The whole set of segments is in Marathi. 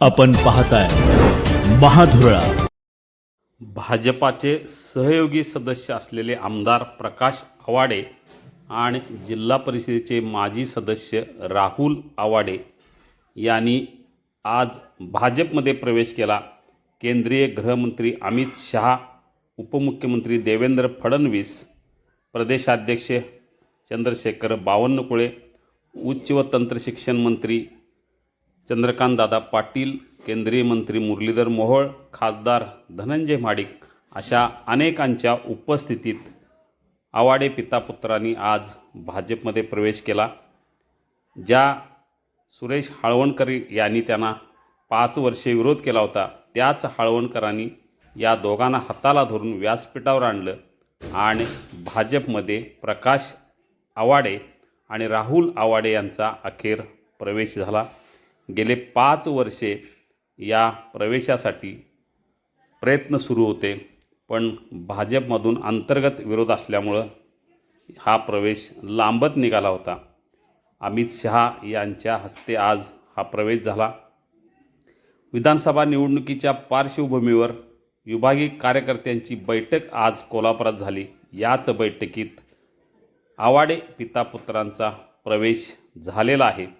आपण पाहताय महाधुरळा. भाजपाचे सहयोगी सदस्य असलेले आमदार प्रकाश आवाडे आणि जिल्हा परिषदेचे माजी सदस्य राहुल आवाडे यांनी आज भाजपमध्ये प्रवेश केला. केंद्रीय गृहमंत्री अमित शहा उपमुख्यमंत्री देवेंद्र फडणवीस प्रदेशाध्यक्ष चंद्रशेखर बावनकुळे उच्च व तंत्रशिक्षण मंत्री चंद्रकांतदादा पाटील केंद्रीय मंत्री मुरलीधर मोहोळ खासदार धनंजय माडिक अशा अनेकांच्या उपस्थितीत आवाडे पितापुत्रांनी आज भाजपमध्ये प्रवेश केला ज्या सुरेश हाळवणकर यांनी त्यांना पाच वर्षे विरोध केला होता त्याच हाळवणकरांनी या दोघांना हाताला धरून व्यासपीठावर आणलं आणि भाजपमध्ये प्रकाश आवाडे आणि राहुल आवाडे यांचा अखेर प्रवेश झाला. गेले पाच वर्षे या प्रवेशासाठी प्रयत्न सुरू होते पण भाजपमधून अंतर्गत विरोध असल्यामुळं हा प्रवेश लांबत निघाला होता. अमित शहा यांच्या हस्ते आज हा प्रवेश झाला. विधानसभा निवडणुकीच्या पार्श्वभूमीवर विभागीय कार्यकर्त्यांची बैठक आज कोल्हापुरात झाली. याच बैठकीत आवाडे पितापुत्रांचा प्रवेश झालेला आहे.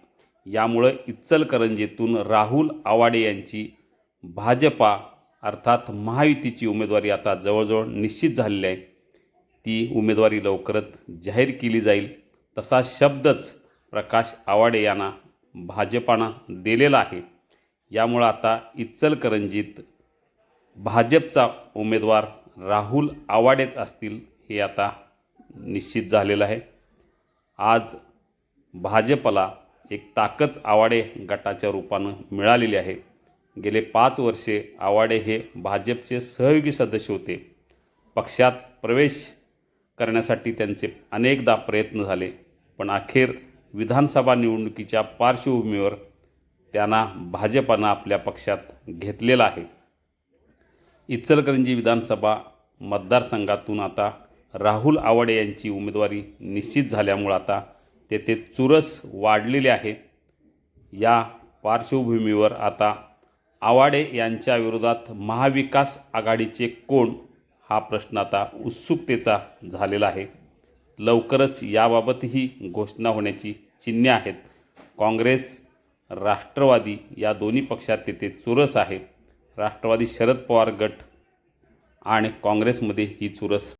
यामुळं इचलकरंजीतून राहुल आवाडे यांची भाजपा अर्थात महायुतीची उमेदवारी आता जवळजवळ निश्चित झालेली आहे. ती उमेदवारी लवकरच जाहीर केली जाईल. तसा शब्दच प्रकाश आवाडे यांना भाजपानं दिलेला आहे. यामुळं आता इचलकरंजीत भाजपचा उमेदवार राहुल आवाडेच असतील हे आता निश्चित झालेलं आहे. आज भाजपला एक ताकद आवाडे गटाच्या रूपानं मिळालेली आहे. गेले पाच वर्षे आवाडे हे भाजपचे सहयोगी सदस्य होते. पक्षात प्रवेश करण्यासाठी त्यांचे अनेकदा प्रयत्न झाले पण अखेर विधानसभा निवडणुकीच्या पार्श्वभूमीवर त्यांना भाजपानं आपल्या पक्षात घेतलेला आहे. इचलकरंजी विधानसभा मतदारसंघातून आता राहुल आवाडे यांची उमेदवारी निश्चित झाल्यामुळं आता तेथे चुरस वाढलेली आहे. या पार्श्वभूमीवर आता आवाडे यांच्या विरोधात महाविकास आघाडीचे कोण हा प्रश्न आता उत्सुकतेचा झालेला आहे. लवकरच याबाबतही घोषणा होण्याची चिन्हे आहेत. काँग्रेस राष्ट्रवादी या दोन्ही पक्षात तेथे चुरस आहे. राष्ट्रवादी शरद पवार गट आणि काँग्रेसमध्ये ही चुरस